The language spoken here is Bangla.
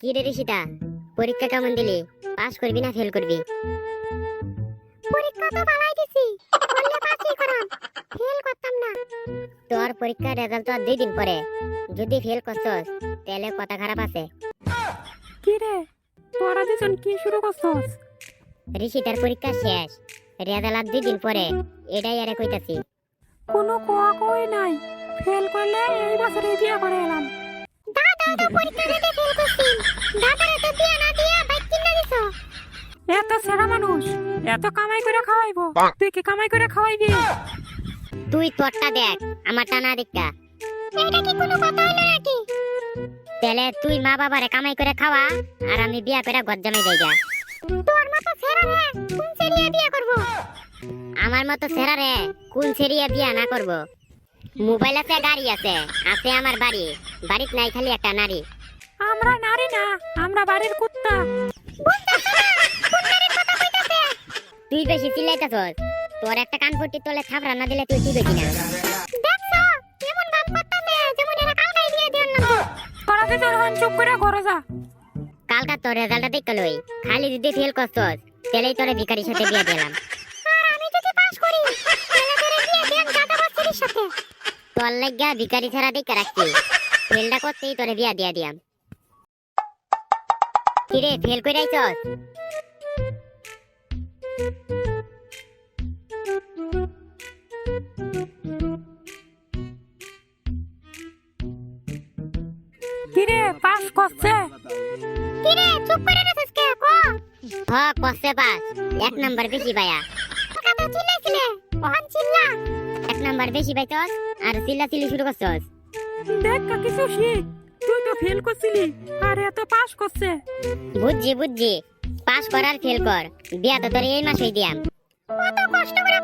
কি রে ঋষিতা পরীক্ষা কেমন দিলি? পাস করবি না ফেল করবি? পরীক্ষা তো ভালোই দিছি বললে পাসই করাম। ফেল করতাম না। তোর পরীক্ষার রেজাল্ট তো আর দুই দিন পরে। যদি ফেল করছস তাহলে কথা খারাপ আছে। কি রে তোরা দুজন কি শুরু করছস? ঋষিতার পরীক্ষা শেষ রেজাল্ট আর দুই দিন পরে। এটাই আরে কইতাছি। কোনো কোয়া কই নাই। ফেল করলে এই বিয়ে করে এলাম। দাদা তো পরীক্ষা দিতে ফেল করছিস দাদারে তো বিয়া না দিয়া বাইক কিনে দিছো। এত সেরা মানুষ এত কামাই করে খাওয়াইবো তুই কি কামাই করে খাওয়াইবি? তুই তোরটা দেখ আমারটা না দেখা এটা কি কোনো কথা হইল নাকি? তাহলে তুই মা বাবারে কামাই করে খাওয়া আর আমি বিয়া করে গজ্জামে যাই গা তোর মতো ছেড়া রে কোন ছেড়িয়ে বিয়া করব? আমার মতো ছেড়া রে কোন ছেড়িয়ে বিয়া না করব? মোবাইল আছে গাড়ি আছে। আছে আমার বাড়ি। বাড়িত নাই খালি একটা নারী। আমরা নারী না আমরা বাড়ির কুত্তা। তুই বেশি চিল্লাইতাছস। তোর একটা কান পট্টি তোলে থাপড়া না দিলে তুই কি কইতি না। দেখছ কেমন ভাব করতাছে যেমন এরা কালকাই দিয়ে দেন না তোরা দুজন হন চুপ করে ঘরে যা। কালকা তোর রেজাল্টটা দেখতে লই খালি যদি ফেল করছস তাহলেই তোরে ভিখারির সাথে বিয়ে দিলাম। আর আমি যদি পাস করি তাহলে তোরে বিয়ে দিলাম দাদা বাচ্চাদের সাথে। তোর লাগা ভিখারি ছাড়া দেখে রাখছি? ফেলটা করতেই তোরে বিয়া দিয়া দিয়াম। কিরে ফেল করে আইছস কিরে পাস করছে? কিরে চুপ করে রেছিস কে? কো? হ কষ্টে পাস। এক নাম্বার বেশি পায়া কাকা চিল্লাইছিলে? ওহান চিল্লা। এক নাম্বার বেশি পাইতস আর চিল্লা চিল্লি শুরু করছস। দেখ কা কিছু শিখ তুই তো ফেল করছিলি আর এত পাস করছে। বুঝছি বুঝছি। পাস করার ফেল কর। বিয়া তো তোর এই মাসেই দিয়াম। কত কষ্ট করে